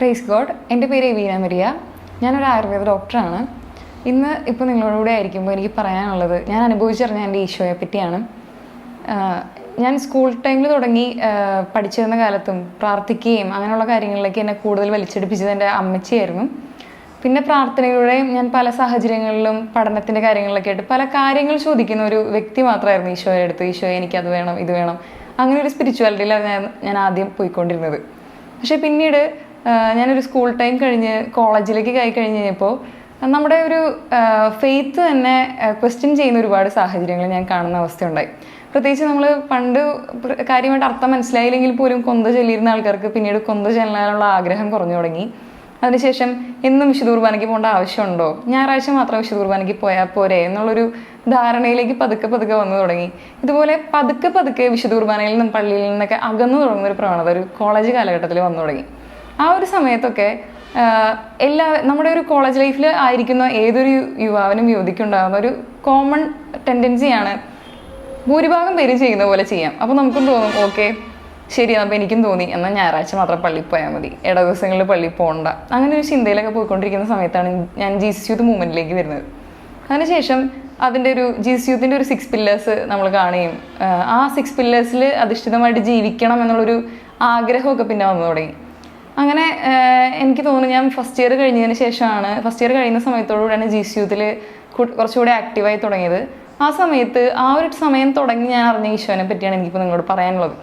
Praise God എന്റെ പേര് Veena Maria. ഞാനൊരു ആയുർവേദ ഡോക്ടറാണ്. ഇന്ന് ഇപ്പോൾ നിങ്ങളോടുകൂടെ ആയിരിക്കുമ്പോൾ എനിക്ക് പറയാനുള്ളത് ഞാൻ അനുഭവിച്ചറിഞ്ഞ എന്റെ ഈശോയെ പറ്റിയാണ്. ഞാൻ സ്കൂൾ ടൈമിൽ തുടങ്ങി പഠിച്ചിരുന്ന കാലത്തും പ്രാർത്ഥിക്കുകയും അങ്ങനെയുള്ള കാര്യങ്ങളിലേക്ക് എന്നെ കൂടുതൽ വലിച്ചെടുപ്പിച്ചത് എന്റെ അമ്മച്ചിയായിരുന്നു. പിന്നെ പ്രാർത്ഥനയിലൂടെയും ഞാൻ പല സാഹചര്യങ്ങളിലും പഠനത്തിന്റെ കാര്യങ്ങളിലൊക്കെ ആയിട്ട് പല കാര്യങ്ങൾ ചോദിക്കുന്ന ഒരു വ്യക്തി മാത്രമായിരുന്നു ഈശോയുടെ അടുത്ത്. ഈശോയെ എനിക്കത് വേണം ഇത് വേണം. അങ്ങനെ ഒരു സ്പിരിച്വാലിറ്റിയിലാണ് ഞാൻ ഞാൻ ആദ്യം പോയിക്കൊണ്ടിരുന്നത്. പക്ഷേ പിന്നീട് ഞാനൊരു സ്കൂൾ ടൈം കഴിഞ്ഞ് കോളേജിലേക്ക് കൈ കഴിഞ്ഞ് കഴിഞ്ഞപ്പോൾ നമ്മുടെ ഒരു ഫെയ്ത്ത് തന്നെ ക്വസ്റ്റ്യൻ ചെയ്യുന്ന ഒരുപാട് സാഹചര്യങ്ങൾ ഞാൻ കാണുന്ന അവസ്ഥയുണ്ടായി. പ്രത്യേകിച്ച് നമ്മൾ പണ്ട് കാര്യമായിട്ട് അർത്ഥം മനസ്സിലായില്ലെങ്കിൽ പോലും കൊന്ത ചൊല്ലിയിരുന്ന ആൾക്കാർക്ക് പിന്നീട് കൊന്ത ചെല്ലാനുള്ള ആഗ്രഹം കുറഞ്ഞു തുടങ്ങി. അതിനുശേഷം എന്നും വിശുദ്ധ കുർബാനയ്ക്ക് പോകേണ്ട ആവശ്യമുണ്ടോ? ഞായറാഴ്ച മാത്രം വിശുദ്ധ കുർബാനയ്ക്ക് പോയാൽ പോരെ എന്നുള്ളൊരു ധാരണയിലേക്ക് പതുക്കെ പതുക്കെ വന്നു തുടങ്ങി. ഇതുപോലെ പതുക്കെ പതുക്കെ വിശുദ്ധ കുർബാനയിൽ നിന്നും പള്ളിയിൽ നിന്നൊക്കെ അകന്നു തുടങ്ങുന്ന ഒരു പ്രവണത ഒരു കോളേജ് കാലഘട്ടത്തിൽ വന്നു തുടങ്ങി. ആ ഒരു സമയത്തൊക്കെ എല്ലാ നമ്മുടെ ഒരു കോളേജ് ലൈഫിൽ ആയിരിക്കുന്ന ഏതൊരു യുവാവിനും യുവതിക്കും ഉണ്ടാകുന്ന ഒരു കോമൺ ടെൻഡൻസിയാണ് ഭൂരിഭാഗം പേര് ചെയ്യുന്ന പോലെ ചെയ്യാം. അപ്പോൾ നമുക്കും തോന്നും ഓക്കെ ശരി അപ്പോൾ എനിക്കും തോന്നി. എന്നാൽ ഞായറാഴ്ച മാത്രം പള്ളിയിൽ പോയാൽ മതി. ഇട ദിവസങ്ങളിൽ പള്ളിയിൽ പോകണ്ട അങ്ങനെ ഒരു ചിന്തയിലൊക്കെ പോയിക്കൊണ്ടിരിക്കുന്ന സമയത്താണ് ഞാൻ ജീസസ് യൂത്ത് മൂവ്മെന്റിലേക്ക് വരുന്നത്. അതിനുശേഷം അതിന്റെ ഒരു ജീസസ് യൂത്തിന്റെ ഒരു സിക്സ് പില്ലേഴ്സ് നമ്മൾ കാണുകയും ആ സിക്സ് പില്ലേഴ്സിൽ അധിഷ്ഠിതമായിട്ട് ജീവിക്കണം എന്നുള്ളൊരു ആഗ്രഹമൊക്കെ പിന്നെ വന്നു തുടങ്ങി. അങ്ങനെ എനിക്ക് തോന്നുന്നു ഞാൻ ഫസ്റ്റ് ഇയർ കഴിഞ്ഞതിന് ശേഷമാണ് ഫസ്റ്റ് ഇയർ കഴിയുന്ന സമയത്തോടുകൂടിയാണ് ജി സി യുത്തിൽ കുറച്ചുകൂടി ആക്റ്റീവായി തുടങ്ങിയത്. ആ സമയത്ത് ആ ഒരു സമയം തുടങ്ങി ഞാൻ അറിഞ്ഞ ഈശോനെ പറ്റിയാണ് എനിക്കിപ്പോൾ നിങ്ങളോട് പറയാനുള്ളത്.